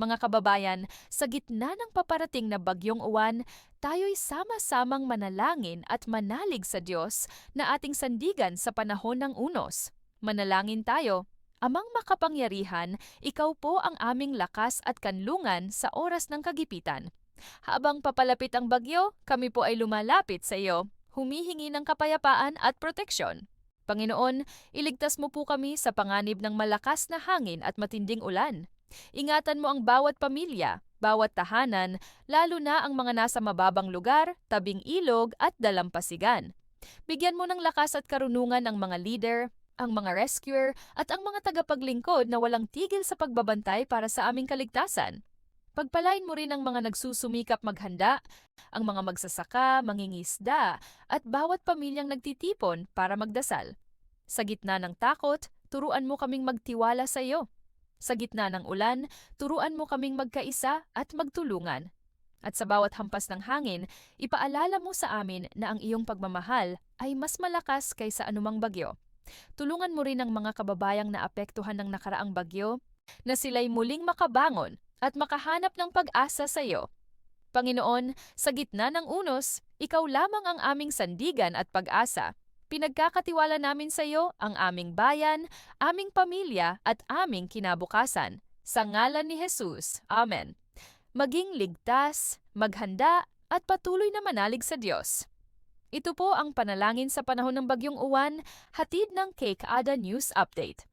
Mga kababayan, sa gitna ng paparating na bagyong uwan, tayo'y sama-samang manalangin at manalig sa Diyos na ating sandigan sa panahon ng unos. Manalangin tayo. Amang makapangyarihan, ikaw po ang aming lakas at kanlungan sa oras ng kagipitan. Habang papalapit ang bagyo, kami po ay lumalapit sa iyo, humihingi ng kapayapaan at proteksyon. Panginoon, iligtas mo po kami sa panganib ng malakas na hangin at matinding ulan. Ingatan mo ang bawat pamilya, bawat tahanan, lalo na ang mga nasa mababang lugar, tabing ilog at dalampasigan. Bigyan mo ng lakas at karunungan ang mga leader, ang mga rescuer at ang mga tagapaglingkod na walang tigil sa pagbabantay para sa aming kaligtasan. Pagpalain mo rin ang mga nagsusumikap maghanda, ang mga magsasaka, mangingisda, at bawat pamilyang nagtitipon para magdasal. Sa gitna ng takot, turuan mo kaming magtiwala sa iyo. Sa gitna ng ulan, turuan mo kaming magkaisa at magtulungan. At sa bawat hampas ng hangin, ipaalala mo sa amin na ang iyong pagmamahal ay mas malakas kaysa anumang bagyo. Tulungan mo rin ang mga kababayang naapektuhan ng nakaraang bagyo na sila'y muling makabangon at makahanap ng pag-asa sa iyo. Panginoon, sa gitna ng unos, ikaw lamang ang aming sandigan at pag-asa. Pinagkakatiwala namin sa iyo ang aming bayan, aming pamilya at aming kinabukasan. Sa ngalan ni Jesus. Amen. Maging ligtas, maghanda, at patuloy na manalig sa Diyos. Ito po ang panalangin sa panahon ng bagyong uwan, hatid ng Cake Ada News Update.